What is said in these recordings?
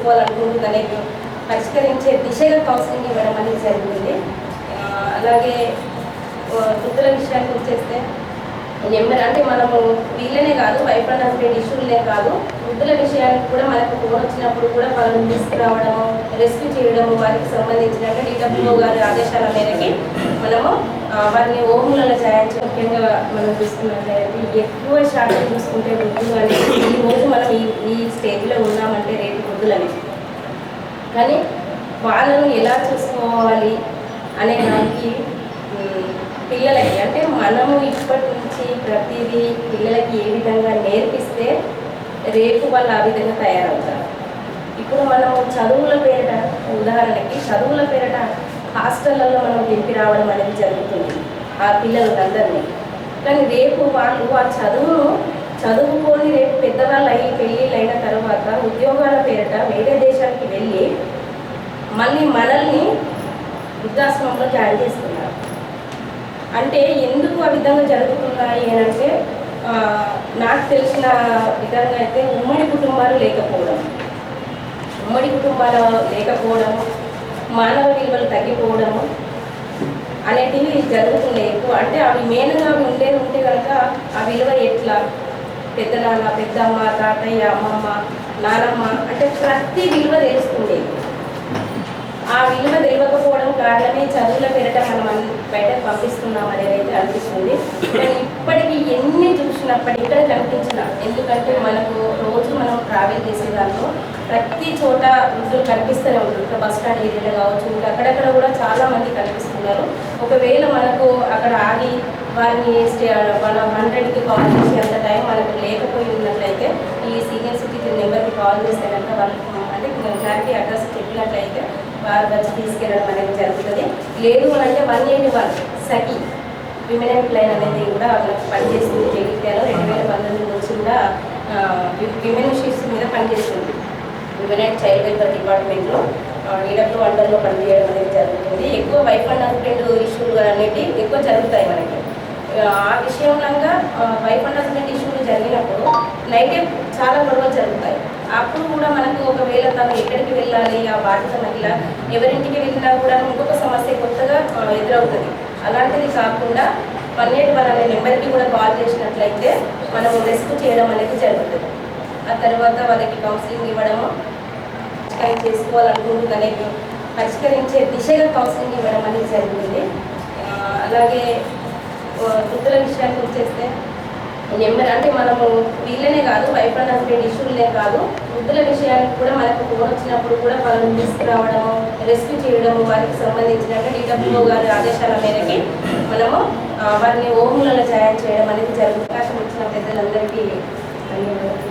చేసుకోవాలనుకుంటుంది పరిష్కరించే దిశగా కౌన్సిలింగ్ ఇవ్వడం అనేది జరిగింది. అలాగే వృద్ధుల విషయానికి వచ్చేస్తే నెంబర్ అంటే మనము వీళ్ళనే కాదు వైఫ్ అండ్ హస్బెండ్ ఇష్యూలనే కాదు. వృద్ధుల విషయానికి కూడా మనకు ఫోన్ వచ్చినప్పుడు కూడా వాళ్ళని తీసుకురావడము రెస్క్యూ చేయడము వారికి సంబంధించిన డిడబ్ల్యూ గారి ఆదేశాల మేరకి మనము వారిని ఓములలో చేయించి ముఖ్యంగా మనం చూసుకున్నట్లయితే ఎక్కువ శాతం చూసుకుంటే వృద్ధులు అనేది ఈ రోజు మనం ఈ ఈ స్టేజ్లో ఉన్నామంటే రేపు వృద్ధులని. కానీ వాళ్ళను ఎలా చూసుకోవాలి అనే దానికి పిల్లలకి అంటే మనము ఇప్పటి ప్రతిదీ పిల్లలకి ఏ విధంగా నేర్పిస్తే రేపు వాళ్ళు ఆ విధంగా తయారవుతారు. ఇప్పుడు మనం చదువుల పేరిట ఉదాహరణకి చదువుల పేరిట హాస్టళ్ళలో మనం దింపి రావడం అనేది జరుగుతుంది. ఆ పిల్లలందరినీ కానీ రేపు వాళ్ళు ఆ చదువును చదువుకొని రేపు పెద్దవాళ్ళు అయ్యి పెళ్ళిళ్ళు అయిన తర్వాత ఉద్యోగాల పేరిట వేరే దేశానికి వెళ్ళి మళ్ళీ మనల్ని వృద్ధాశ్రమంలో జాయిన్ చేస్తున్నారు. అంటే ఎందుకు ఆ విధంగా జరుగుతున్నాయి అని అంటే నాకు తెలిసిన విధంగా అయితే ఉమ్మడి కుటుంబాలు లేకపోవడం. ఉమ్మడి కుటుంబాలు లేకపోవడము మానవ విలువలు తగ్గిపోవడము అనేటివి జరుగుతున్నాయి ఎక్కువ. అంటే అవి మెయిన్గా అవి ఉండే ఉంటే కనుక ఆ విలువ ఎట్లా? పెద్దనాన్న పెద్దమ్మ తాతయ్య అమ్మమ్మ నానమ్మ అంటే ప్రతి విలువ తెలుస్తుండేది ఆ విలువ తెలియకపోవడం కారణమే చదువుల పేరట మనం బయటకు పంపిస్తున్నాం అనేది అయితే అనిపిస్తుంది. కానీ ఇప్పటికీ ఎన్ని చూసినప్పటికీ ఇక్కడ కనిపించిన ఎందుకంటే మనకు రోజు మనం ట్రావెల్ చేసే దాంట్లో ప్రతి చోట వృద్ధులు కనిపిస్తూనే ఉంటారు ఇక్కడ బస్ స్టాండ్ ఏరియాలో కావచ్చు ఇంకా అక్కడక్కడ కూడా చాలా మంది కనిపిస్తున్నారు. ఒకవేళ మనకు అక్కడ ఆగి వారిని స్టే- మన హండ్రెడ్కి కాల్ చేసి అంత టైం మనకు లేకపోయి ఉన్నట్లయితే ఈ సీనియర్ సిటీ నెంబర్కి కాల్ చేస్తే కనుక వాళ్ళకి అంటే క్లారిటీ అడ్రస్ చెప్పినట్లయితే వారు వచ్చి తీసుకెళ్ళడం అనేది జరుగుతుంది. లేదు అని అంటే one eighty one Sakhi women help line అనేది కూడా మనకు పనిచేస్తుంది. జగిత్యాలో రెండు వేల పంతొమ్మిది నుంచి కూడా విమెన్ ఇష్యూస్ మీద పనిచేస్తుంది. విమెన్ అండ్ చైల్డ్ వెల్ఫేర్ డిపార్ట్మెంట్లో ఈడబ్ల్యూ అండర్లో పనిచేయడం అనేది జరుగుతుంది. ఎక్కువ వైఫ్ అండ్ హస్బెండ్ ఇష్యూలు అనేవి ఎక్కువ జరుగుతాయి మనకి. ఆ విషయంలో వైఫ్ అండ్ హస్బెండ్ ఇష్యూలు జరిగినప్పుడు నైటే చాలా గొడవలు జరుగుతాయి. అప్పుడు కూడా మనకు ఒకవేళ తను ఎక్కడికి వెళ్ళాలి ఆ బాధ్యత మహిళ ఎవరింటికి వెళ్ళినా కూడా ఇంకొక సమస్య కొత్తగా ఎదురవుతుంది. అలాంటిది కాకుండా వన్ ఎయిట్ వన్ అనే నెంబర్కి కూడా కాల్ చేసినట్లయితే మనం రెస్క్యూ చేయడం అనేది జరుగుతుంది. ఆ తర్వాత వాళ్ళకి కౌన్సిలింగ్ ఇవ్వడము చేసుకోవాలనుకుంటుందనే పరిష్కరించే దిశగా కౌన్సిలింగ్ ఇవ్వడం అనేది జరుగుతుంది. అలాగే వృద్ధుల విషయానికి వచ్చేస్తే నెంబర్ అంటే మనము వీళ్ళనే కాదు వైఫ్ అండ్ హస్బెండ్ ఇష్యూలనే కాదు. వృద్ధుల విషయానికి కూడా మనకు ఫోన్ వచ్చినప్పుడు కూడా వాళ్ళని తీసుకురావడము రెస్క్యూ చేయడము వారికి సంబంధించిన డిడబ్ల్యూ గారి ఆదేశాల మేరకి మనము వారిని ఓములలో జాయిన్ చేయడం అనేది జరుగుతుంది. అవకాశం ఇచ్చిన పెద్దలందరికీ ధన్యవాదాలు.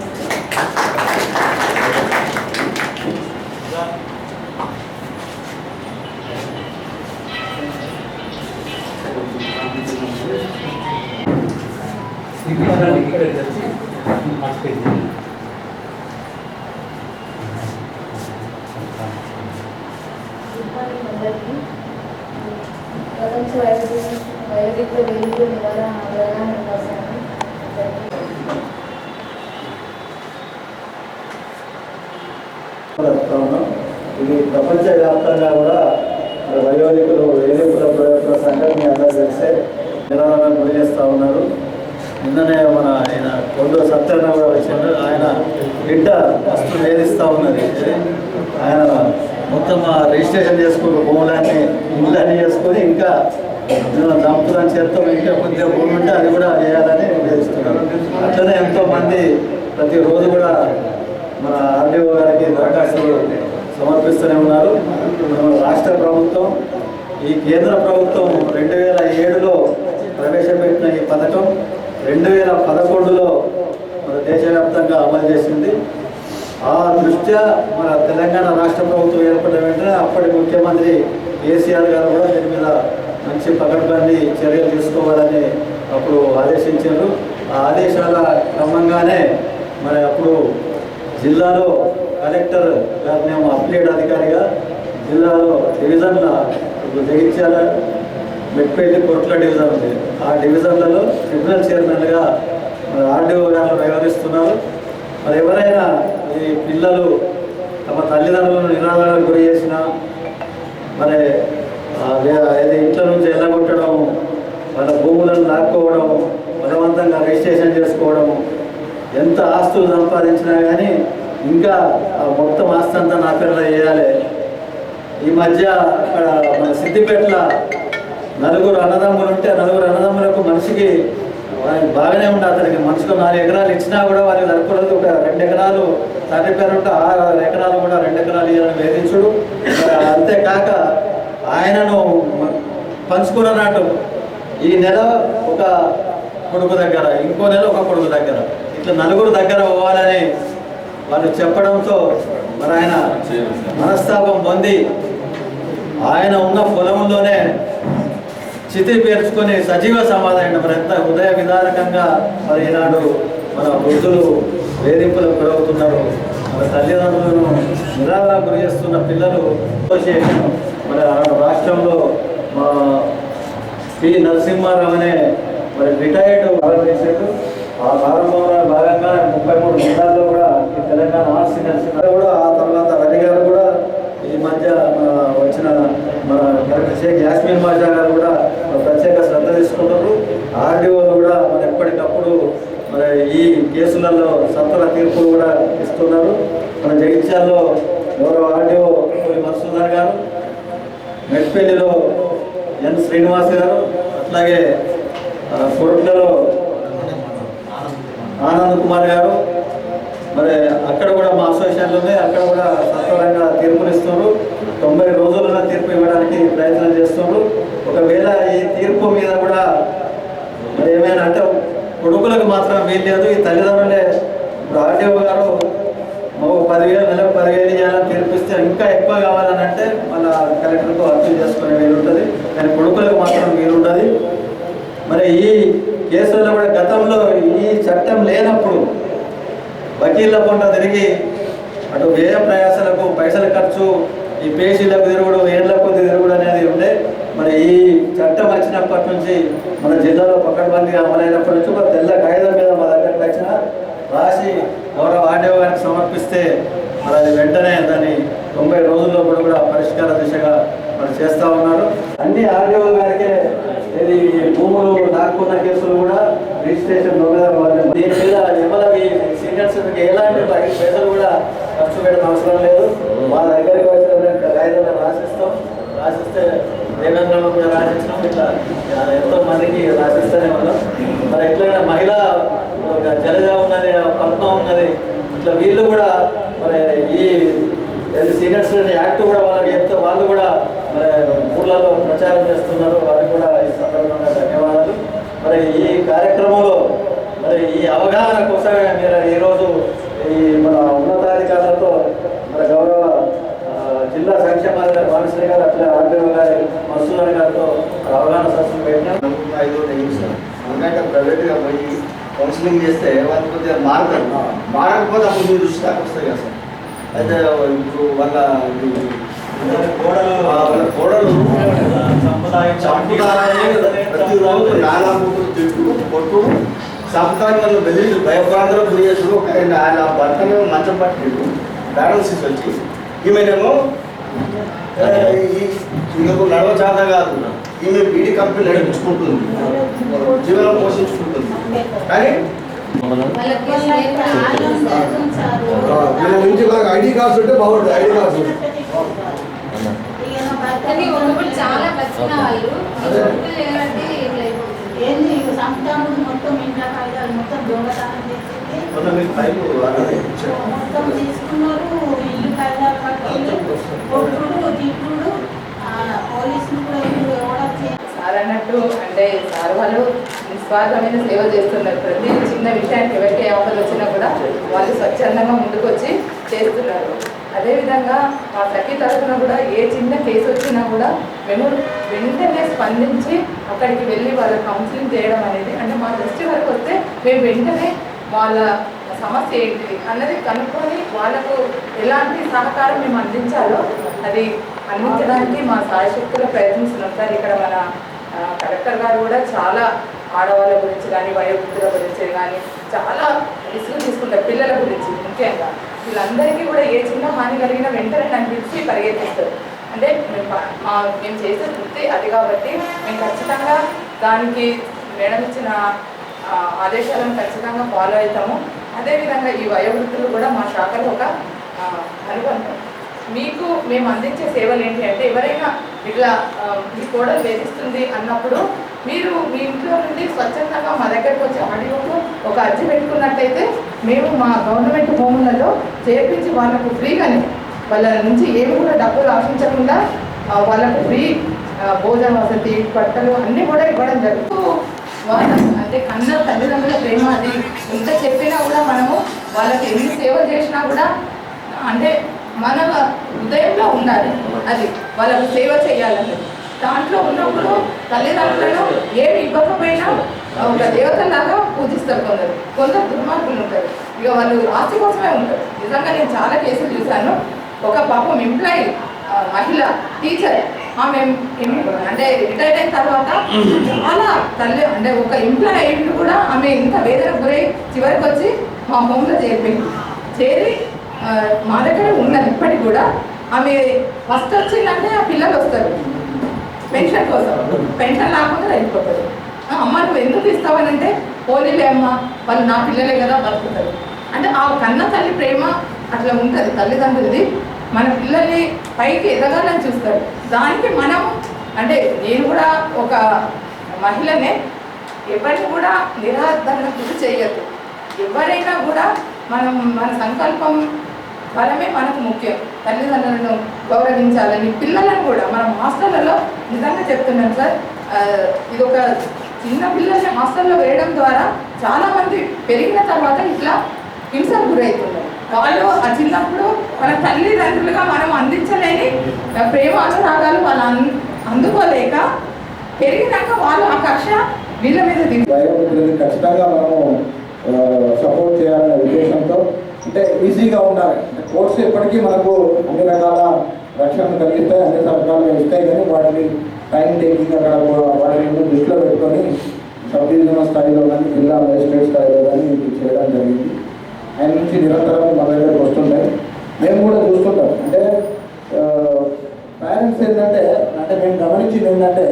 అందరికీ ప్రపంచ వైద్య వెలుగు నివారణ అవగాహన ఇది ప్రపంచవ్యాప్తంగా కూడా వయోధికులు వేధింపుల గురవుతున్న సంగతి మీ అందరూ తెలిసే నిరాదరణ గురి చేస్తూ ఉన్నారు. నిన్ననే మన ఆయన కొండో సత్యనారాయణ కూడా వచ్చాడు ఆయన బిడ్డ ఫస్ట్ వేధిస్తూ ఉన్నది. ఆయన మొత్తం రిజిస్ట్రేషన్ చేసుకుని భూములన్నీ ఇళ్ళని చేసుకొని ఇంకా దంపులని చేస్తాం ఇంకా కొద్దిగా భూమి ఉంటే అది కూడా చేయాలని ఉద్దేశిస్తున్నాను అట్లనే ఎంతోమంది ప్రతిరోజు కూడా మన ఆర్డీఓ గారికి దరఖాస్తులు సమర్పిస్తూనే ఉన్నారు. మన రాష్ట్ర ప్రభుత్వం ఈ కేంద్ర ప్రభుత్వం రెండు వేల ఏడులో ప్రవేశపెట్టిన ఈ పథకం రెండు వేల పదకొండులో మన దేశవ్యాప్తంగా అమలు చేసింది. ఆ దృష్ట్యా మన తెలంగాణ రాష్ట్ర ప్రభుత్వం ఏర్పడిన వెంటనే అప్పటి ముఖ్యమంత్రి కేసీఆర్ గారు కూడా దీని మీద మంచి పకడ్బందీ చర్యలు తీసుకోవాలని అప్పుడు ఆదేశించారు. ఆ ఆదేశాల క్రమంగానే మరి అప్పుడు జిల్లాలో కలెక్టర్ గారినేమో అప్లేడ్ అధికారిగా జిల్లాలో డివిజన్ల ఇప్పుడు జగిత్యాల మెట్పల్లి కొట్ల డివిజన్ ఉంది. ఆ డివిజన్లలో ట్రిబ్యునల్ చైర్మన్గా మరి ఆర్డీఓ గారు వ్యవహరిస్తున్నారు. మరి ఎవరైనా ఈ పిల్లలు తమ తల్లిదండ్రులను నిరాదరణకు గురి చేసిన మరి ఏది ఇంట్లో నుంచి వెళ్ళగొట్టడం వాళ్ళ భూములను లాక్కోవడం బలవంతంగా రిజిస్ట్రేషన్ చేసుకోవడము ఎంత ఆస్తులు సంపాదించినా కానీ ఇంకా ఆ మొత్తం ఆస్తి అంతా నా పేరులో చేయాలి. ఈ మధ్య అక్కడ మన సిద్దిపేటలో నలుగురు అన్నదమ్ములు ఉంటే నలుగురు అన్నదమ్ములకు మనిషికి బాగానే ఉండే అతనికి. మనిషికి నాలుగు ఎకరాలు ఇచ్చినా కూడా వారికి సరిపోలేదు. ఒక రెండు ఎకరాలు తండ్రి పేరు ఉంటే ఆరు ఎకరాలు కూడా రెండు ఎకరాలు ఇవ్వాలని వేధించుడు. అంతేకాక ఆయనను పంచుకున్నట్టు ఈ నెల ఒక కొడుకు దగ్గర ఇంకో నెల ఒక కొడుకు దగ్గర ఇట్లా నలుగురు దగ్గర పోవాలని వాళ్ళు చెప్పడంతో మరి ఆయన మనస్తాపం పొంది ఆయన ఉన్న పొలంలోనే చితి పేర్చుకొని సజీవ సమాధానం మరి ఎంత హృదయ విధానకంగా మరి ఈనాడు మన వృద్ధులు వేధింపులకు గురవుతున్నారు. మన తల్లిదండ్రులను నిరాళ గురి చేస్తున్న పిల్లలు అసోసియేషన్ మరి ఆనాడు రాష్ట్రంలో మా పి నరసింహారావు అనే మరి రిటైర్డ్ ప్రారంభించారు ఆ ప్రారంభంలో భాగంగా ముప్పై మూడు జిల్లాల్లో కూడా ఈ తెలంగాణ ఆర్సీ నరసింహారావు కూడా ఆ తర్వాత రవి గారు కూడా ఈ మధ్య మన వచ్చిన మన కలెక్టర్ షేక్ యాస్మిన్ మాజా గారు కూడా ప్రత్యేక శ్రద్ధ తీసుకుంటారు ఆర్డీఓలు కూడా మరి ఎప్పటికప్పుడు మరి ఈ కేసులలో సత్వర తీర్పులు కూడా ఇస్తున్నారు. మన జగిత్యాల్లో గౌరవ ఆర్డీఓ పోయి మధుసూదన్ గారు మెట్పల్లిలో ఎన్ శ్రీనివాస్ గారు అట్లాగే ఆ, కొరుట్లలో ఆనంద్ కుమార్ గారు మరి అక్కడ కూడా మా అసోసియేషన్లోనే అక్కడ కూడా సత్వరంగా తీర్పులు ఇస్తున్నారు. తొంభై రోజులున్న తీర్పు ఇవ్వడానికి ప్రయత్నం చేస్తున్నారు. ఒకవేళ ఈ తీర్పు మీద కూడా మరి ఏమైనా అంటే కొడుకులకు మాత్రం వీల్లేదు ఈ తల్లిదండ్రులే రాజీవ్ గారు పదివేలు నెలకు పదివేలు ఇవ్వాలని తీర్పిస్తే ఇంకా ఎక్కువ కావాలని అంటే మళ్ళీ కలెక్టర్తో అర్థం చేసుకునే వీలు ఉంటుంది. కానీ కొడుకులకు మాత్రం వీలు ఉంటుంది మరి ఈ కేసుల్లో కూడా గతంలో ఈ చట్టం లేనప్పుడు వకీళ్ళ పొంట తిరిగి అటు వ్యయ ప్రయాసాలకు పైసల ఖర్చు ఈ పేషీలకు తిరుగుడు ఏళ్ళకు కొద్ది తిరుగుడు అనేది ఉండే. మరి ఈ చట్టం వచ్చినప్పటి నుంచి మన జిల్లాలో పకడ్బందీగా అమలైనప్పటి నుంచి ఒక తెల్ల కాగితం మీద మా దగ్గరికి వచ్చిన రాసి గౌరవ ఆర్డీఓ గారికి సమర్పిస్తే మరి అది వెంటనే దాన్ని తొంభై రోజుల్లో కూడా కూడా పరిష్కార దిశగా మరి చేస్తూ ఉన్నారు. అన్ని ఆర్డీఓ గారికే ఇది భూములు దాక్కున్న కేసులు కూడా రిజిస్ట్రేషన్ దీని మీద ఎవరికి సీనియర్స్ ఎలాంటి పైసలు కూడా ఖర్చు పెట్టడం అవసరం లేదు. మా దగ్గరికి వచ్చిన రైతులను రాసిస్తాం. రాసిస్తే తెలంగాణలో కూడా రాసిస్తాం. ఇట్లా ఎంతో మందికి రాసిస్తూనే ఉన్నాం. మరి ఎట్లయినా మహిళ ఒక జలజ ఉన్నది పద్మ ఉన్నది ఇట్లా వీళ్ళు కూడా మరి ఈ సీనియర్స్ యాక్ట్ కూడా వాళ్ళకి చెప్తే వాళ్ళు కూడా మరి ఊళ్ళలో ప్రచారం చేస్తున్నారు. వారికి కూడా ఈ సందర్భంగా ధన్యవాదాలు. మరి ఈ కార్యక్రమంలో మరి ఈ అవగాహన కోసమే మీరు ఈరోజు ఈ మన ఉన్నతాధికారులతో మన గౌరవ జిల్లా సంక్షేమాధికారి మానశ్రీ గారు అట్లా ఆర్డీఓ గారి మసూదన్ గారితో అవగాహన సదస్సులు పెట్టినాం. ఐదో సార్ ఎందుకంటే ప్రైవేట్గా పోయి కౌన్సిలింగ్ చేస్తే వాళ్ళు కొద్దిగా మారతారు. మారకపోతే అప్పుడు మీరు దృష్టి దాకా వస్తాయి కదా సార్. అయితే ఇప్పుడు వాళ్ళ కోడలు ప్రతిరోజు నానా ముగ్గురు తిట్టు కొట్టు చంపుతారని వాళ్ళు వెళ్ళి భయప్రాంతాలు గురి చేసుడు ఒకటే ఆయన భర్తను మంచం పట్టిండు బ్యాలెన్సెస్ వచ్చి ఈమెనేమో ఈమెకు నడవ చేత కాదు ఈమె బీడీ కంపెనీ నడిపించుకుంటుంది జీవనం పోషించుకుంటుంది కానీ వీళ్ళ నుంచి ఐడి కార్డ్స్ ఉంటే బాగుంటుంది ఐడి కార్డ్స్ కానీ ఒకప్పుడు చాలా బతికిన వాళ్ళు అయిపోతుంది. ఏంది సంతానం మొత్తం ఇంట్లో కాగితాలు మొత్తం దొంగతనం. మొత్తం తీసుకున్నారు ఇల్లు కాగితాలు పట్టుకుని కొట్టుడు తిట్టుడు పోలీసులు కూడా ఎవడో సార్ అన్నట్టు అంటే సార్ వాళ్ళు నిస్వార్థమైన సేవ చేస్తున్నారు. ప్రతి చిన్న విషయానికి ఎవరికి ఆపద వచ్చినా కూడా వాళ్ళు స్వచ్ఛందంగా ముందుకు వచ్చి చేస్తున్నారు. అదేవిధంగా మా సఖీ తరఫున కూడా ఏ చిన్న కేసు వచ్చినా కూడా మేము వెంటనే స్పందించి అక్కడికి వెళ్ళి వాళ్ళ కౌన్సిలింగ్ చేయడం అనేది అంటే మా దృష్టి వరకు వస్తే మేము వెంటనే వాళ్ళ సమస్య ఏంటిది అన్నది కనుక్కొని వాళ్ళకు ఎలాంటి సహకారం మేము అందించాలో అది అందించడానికి మా సాయశక్తులు ప్రయత్నిస్తున్నాం. సార్ ఇక్కడ మన కలెక్టర్ గారు కూడా చాలా ఆడవాళ్ళ గురించి కానీ వయోవృద్ధుల గురించి కానీ చాలా రిస్క్ తీసుకుంటారు పిల్లల గురించి ముఖ్యంగా. వీళ్ళందరికీ కూడా ఏ చిన్న హాని కలిగిన వెంటనే నన్ను పిలిచి పరిగెత్తిస్తారు. అంటే మేము మా మేము చేసే వృత్తి అది కాబట్టి మేము ఖచ్చితంగా దానికి మేడం ఇచ్చిన ఆదేశాలను ఖచ్చితంగా ఫాలో అవుతాము. అదేవిధంగా ఈ వయోవృత్తులు కూడా మా శాఖలో ఒక అనుభవం అనుబంధం. మీకు మేము అందించే సేవలు ఏంటి అంటే ఎవరైనా ఇట్లా మీ కోడలు వేధిస్తుంది అన్నప్పుడు మీరు మీ ఇంట్లో నుండి స్వచ్ఛందంగా మా దగ్గరకు వచ్చి ఆడియోకు ఒక అర్జీ పెట్టుకున్నట్టయితే మేము మా గవర్నమెంట్ హోములలో చేర్పించి వాళ్ళకు ఫ్రీగానే వాళ్ళ నుంచి ఏమి కూడా డబ్బులు ఆశించకుండా వాళ్ళకు ఫ్రీ భోజన వసతి బట్టలు అన్నీ కూడా ఇవ్వడం జరుగుతుంది. అంటే కన్న తల్లిదండ్రుల ప్రేమ అది. ఎంత చెప్పినా కూడా మనము వాళ్ళకి ఎన్ని సేవ చేసినా కూడా అంటే మన హృదయంలో ఉండాలి. అది వాళ్ళకు సేవ చేయాలని దాంట్లో ఉన్నప్పుడు తల్లిదండ్రులను ఏమి ఇవ్వకపోయినా ఒక దేవతలాగా పూజిస్తారు కొందరు. కొందరు దుర్మార్గులు ఉంటారు. ఇక వాళ్ళు ఆస్తి కోసమే ఉంటారు. నిజంగా నేను చాలా కేసులు చూశాను. ఒక పాపం ఎంప్లాయీ మహిళ టీచర్ ఆమె అంటే రిటైర్ అయిన తర్వాత చాలా తల్లి అంటే ఒక ఎంప్లాయీ అయ్యిండు కూడా ఆమె ఇంత వేదన గురై చివరికి వచ్చి మా హోమ్లో చేరిపోయింది చేరి మా దగ్గర ఉన్నది ఇప్పటికి కూడా. ఆమె ఫస్ట్ వచ్చిందంటే ఆ పిల్లలు వస్తారు. పెన్షన్ కోసం. పెన్షన్ లేకుండా వెళ్ళిపోతారు అమ్మ నువ్వు ఎందుకు ఇస్తావనంటే పోనీలే అమ్మ వాళ్ళు నా పిల్లలే కదా బతుకుతారు. అంటే ఆ కన్న తల్లి ప్రేమ అట్లా ఉంటుంది తల్లిదండ్రులది. మన పిల్లల్ని పైకి ఎదగాలని చూస్తారు. దానికి మనం అంటే నేను కూడా ఒక మహిళనే ఎవరిని కూడా నిరాధరణ గురి చేయొద్దు. ఎవరైనా కూడా మనం మన సంకల్పం బలమే మనకు ముఖ్యం. తల్లిదండ్రులను గౌరవించాలని పిల్లలను కూడా మనం హాస్టళ్ళలో నిజంగా చెప్తున్నాం సార్ ఇది ఒక చిన్న పిల్లల్ని హాస్టల్లో వేయడం ద్వారా చాలామంది పెరిగిన తర్వాత ఇట్లా హింసకు గురవుతున్నారు వాళ్ళు ఆ చిన్నప్పుడు మన తల్లిదండ్రులుగా మనం అందించలేని ప్రేమ అనురాగాలు వాళ్ళు అన్- అందుకోలేక పెరిగినాక వాళ్ళు ఆ కక్ష వీళ్ళ మీద దిగు ఖచ్చితంగా మనం సపోర్ట్ చేయాలనే ఉద్దేశంతో అంటే ఈజీగా ఉండాలి. కోర్స్ ఎప్పటికీ మనకు అన్ని రకాల రక్షణ కలిగిస్తాయి అన్ని రకాలుగా ఇస్తాయి కానీ వాటిని టైం టేకింగ్ అక్కడ కూడా వాటిని దృష్టిలో పెట్టుకొని సబ్ డివిజనల్ స్థాయిలో కానీ జిల్లా మేజిస్ట్రేట్ స్థాయిలో కానీ ఇది చేయడం జరిగింది. ఆయన నుంచి నిరంతరం మన దగ్గరకు వస్తుంటాయి. మేము కూడా చూస్తుంటాం. అంటే పేరెంట్స్ ఏంటంటే అంటే మేము గమనించింది ఏంటంటే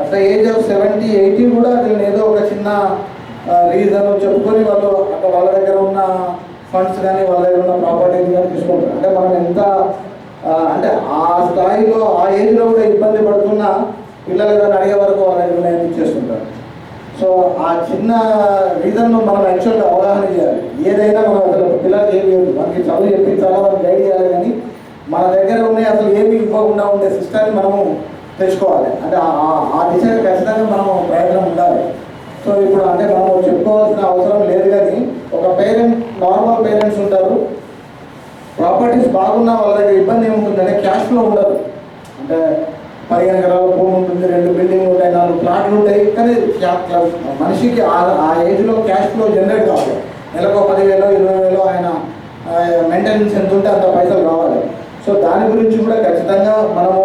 అట్లా ఏజ్ ఆఫ్ సెవెంటీ ఎయిటీ కూడా నేను ఏదో ఒక చిన్న రీజన్ చెప్పుకొని వాళ్ళు వాళ్ళ దగ్గర ఉన్న ఫండ్స్ కానీ వాళ్ళ దగ్గర ఉన్న ప్రాపర్టీస్ కానీ తీసుకుంటారు. అంటే మనం ఎంత అంటే ఆ స్థాయిలో ఆ ఏజ్లో కూడా ఇబ్బంది పడుతున్న పిల్లలు కానీ అడిగే వరకు వాళ్ళ దగ్గర నేను ఇచ్చేస్తుంటారు సో ఆ చిన్న రీజన్ను మనం యాక్చువల్గా అవగాహన చేయాలి. ఏదైనా మనం అసలు పిల్లలకి చేయలేదు లేదు. మనకి చదువు చెప్పించాలా వాళ్ళకి గైడ్ చేయాలి కానీ మన దగ్గర ఉన్నాయి అసలు ఏమి ఇవ్వకుండా ఉండే సిస్టాన్ని మనము తెచ్చుకోవాలి. అంటే ఆ- ఆ దిశగా ఖచ్చితంగా మనం ప్రయత్నం ఉండాలి. సో ఇప్పుడు అంటే మనం చెప్పుకోవాల్సిన అవసరం లేదు కానీ ఒక పేరెంట్ నార్మల్ పేరెంట్స్ ఉంటారు. ప్రాపర్టీస్ బాగున్నా వాళ్ళ దగ్గర ఇబ్బంది ఏముంటుందంటే క్యాష్ ఫ్లో ఉండదు. అంటే పదిహేను ఎకరాల భూమి ఉంటుంది రెండు బిల్డింగ్లు ఉంటాయి నాలుగు ప్లాట్లు ఉంటాయి. కానీ మనిషికి ఆ ఆ ఏజ్లో క్యాష్ ఫ్లో జనరేట్ కావాలి. నెలకు పదివేలు ఇరవై వేలు ఆయన మెయింటెనెన్స్ ఎంత ఉంటే అంత పైసలు కావాలి సో దాని గురించి కూడా ఖచ్చితంగా మనము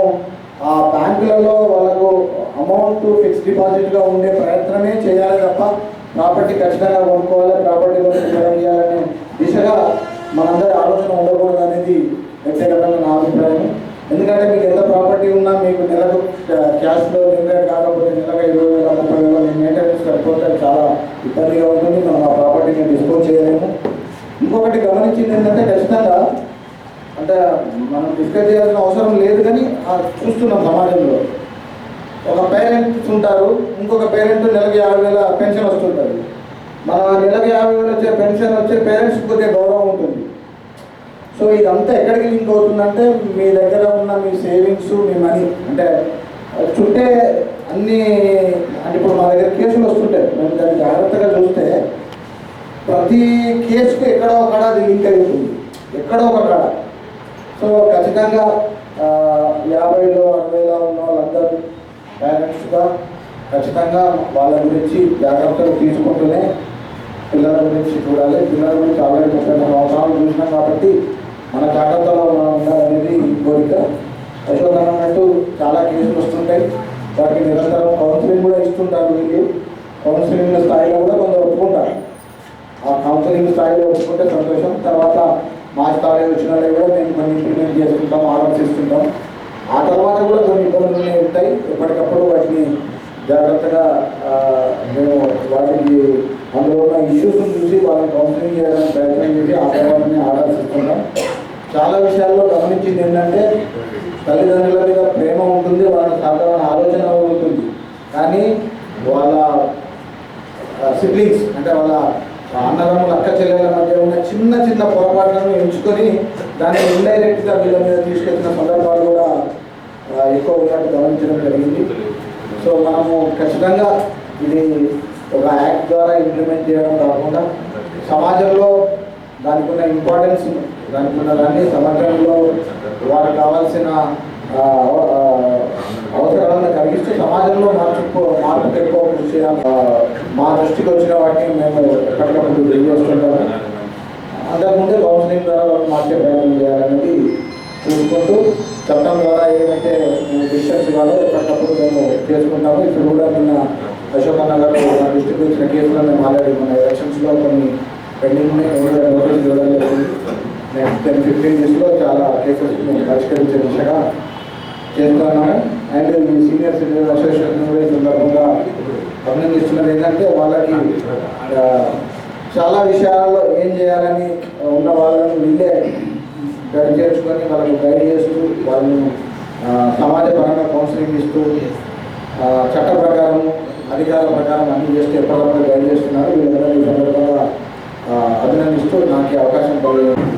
ఆ బ్యాంకులలో వాళ్ళకు అమౌంట్ ఫిక్స్ డిపాజిట్గా ఉండే ప్రయత్నమే చేయాలి తప్ప ప్రాపర్టీ ఖచ్చితంగా కొనుక్కోవాలి ప్రాపర్టీ గురించి దిశగా మనందరి ఆలోచన ఉండకూడదు అనేది వ్యక్తిగతంగా నా అభిప్రాయం. ఎందుకంటే మీకు ఎంత ప్రాపర్టీ ఉన్నా మీకు నెలకు క్యాష్లో జనరేట్ కాకపోతే నెలకు ఇరవై వేల ముప్పై వేల మీ మెయింటెనెన్స్ సరిపోతే చాలా ఇబ్బందిగా ఉంటుంది. మనం ఆ ప్రాపర్టీని డిస్పోజ్ చేయలేము. ఇంకొకటి గమనించింది ఏంటంటే ఖచ్చితంగా అంటే మనం డిస్కస్ చేయాల్సిన అవసరం లేదు కానీ చూస్తున్నాం సమాజంలో. ఒక పేరెంట్స్ ఉంటారు ఇంకొక పేరెంట్ నెలకు యాభై వేల పెన్షన్ వస్తుంటుంది. మన నెలకు యాభై వేలు వచ్చే పెన్షన్ వచ్చే పేరెంట్స్ కొద్దిగా గౌరవం ఉంటుంది. సో ఇదంతా ఎక్కడికి లింక్ అవుతుందంటే మీ దగ్గర ఉన్న మీ సేవింగ్స్ మీ మనీ అంటే చుట్టే అన్ని అంటే ఇప్పుడు మా దగ్గర కేసులు వస్తుంటాయి. మేము దాన్ని జాగ్రత్తగా చూస్తే ప్రతి కేసుకు ఎక్కడో ఒక అది లింక్ అవుతుంది ఎక్కడో ఒక కాడ. సో ఖచ్చితంగా యాభైలో అరవైలో ఉన్న వాళ్ళందరూ పేరెంట్స్గా ఖచ్చితంగా వాళ్ళ గురించి జాగ్రత్తలు తీసుకుంటూనే పిల్లల గురించి చూడాలి. పిల్లల గురించి ఆల్రెడీ ముప్పై సంవత్సరాలు చూసినాం కాబట్టి మన జాగ్రత్తలో మనం ఉండాలనేది కోరిక. అశోక్ అన్నట్టు చాలా కేసులు వస్తుంటాయి. వాటికి నిరంతరం కౌన్సిలింగ్ కూడా ఇస్తుంటారు వీళ్ళు. కౌన్సిలింగ్ స్థాయిలో కూడా కొందరు ఒప్పుకుంటారు. ఆ కౌన్సిలింగ్ స్థాయిలో ఒప్పుకుంటే సంతోషం. తర్వాత మా స్థాయిలో వచ్చిన వాళ్ళు కూడా మేము కొన్ని ఇంప్లిమెంట్ చేసుకుంటాం ఆర్డర్స్ ఇస్తుంటాం ఆ తర్వాత కూడా కొన్ని ఇబ్బందులు ఉంటాయి. ఎప్పటికప్పుడు వాటిని జాగ్రత్తగా మేము వాటికి అందులో ఉన్న ఇష్యూస్ని చూసి వాళ్ళని కౌన్సిలింగ్ చేయడానికి ప్రయత్నం చేసి ఆ తర్వాతనే ఆలోచిస్తున్నాం చాలా విషయాల్లో గమనించింది ఏంటంటే తల్లిదండ్రుల మీద ప్రేమ ఉంటుంది వాళ్ళ సాధారణ ఆలోచన ఉంటుంది. కానీ వాళ్ళ సిబ్లింగ్స్ అంటే వాళ్ళ అన్నదమ్ముల అక్క చెల్లెల మధ్య ఉన్న చిన్న చిన్న పొరపాట్లను ఎంచుకొని దాన్ని ఇండైరెక్ట్గా వీళ్ళ మీద తీసుకెళ్తున్న సందర్భాలు కూడా ఎక్కువ ఉన్నట్టు గమనించడం జరిగింది. సో మనము ఖచ్చితంగా ఇది ఒక యాక్ట్ ద్వారా ఇంప్లిమెంట్ చేయడం కాకుండా సమాజంలో దానికి ఉన్న ఇంపార్టెన్స్ దానికి ఉన్న దాన్ని సమాజంలో వారికి కావాల్సిన అవసరాలను కలిగిస్తూ సమాజంలో మార్పు మార్పు ఎక్కువ కృషి మా దృష్టికి వచ్చిన వాటిని మేము ఎప్పటికప్పుడు తెలియజేస్తుంటాము అంతకుముందే కౌన్సిలింగ్ ద్వారా వాళ్ళు మార్చే ప్రయత్నం చేయాలనేది చూసుకుంటూ చట్టం ద్వారా ఏమైతే మేము డిసిషన్స్ ఇవ్వాలో ఎప్పటికప్పుడు మేము చేసుకుంటాము. ఇప్పుడు కూడా నిన్న అశోక్ అన్న గారు మా దృష్టికి వచ్చిన కేసులో మేము ఆల్రెడీ మన ఎలక్షన్స్లో కొన్ని పెండింగ్ ఉన్నాయి. కూడా నోటీస్ ఇవ్వడం జరిగింది. నెక్స్ట్ టెన్ ఫిఫ్టీన్ డేస్లో చాలా కేసెస్ మేము పరిష్కరించే దిశగా చేస్తున్నాము. అండ్ మీ సీనియర్ సిటిజన్ అసోసియేషన్ కూడా ఈ సందర్భంగా అభినందిస్తున్నది ఏంటంటే వాళ్ళకి చాలా విషయాల్లో ఏం చేయాలని ఉన్న వాళ్ళని వీళ్ళే గడి చేర్చుకొని వాళ్ళని గైడ్ చేస్తూ వాళ్ళని సమాజపరంగా కౌన్సిలింగ్ ఇస్తూ చట్ట ప్రకారం అధికారుల ప్రకారం అన్ని చేస్తూ ఎప్పటికప్పుడు గైడ్ చేస్తున్నారు. వీళ్ళందరూ ఈ సందర్భంగా అభినందిస్తూ నాకు అవకాశం కలిగింది.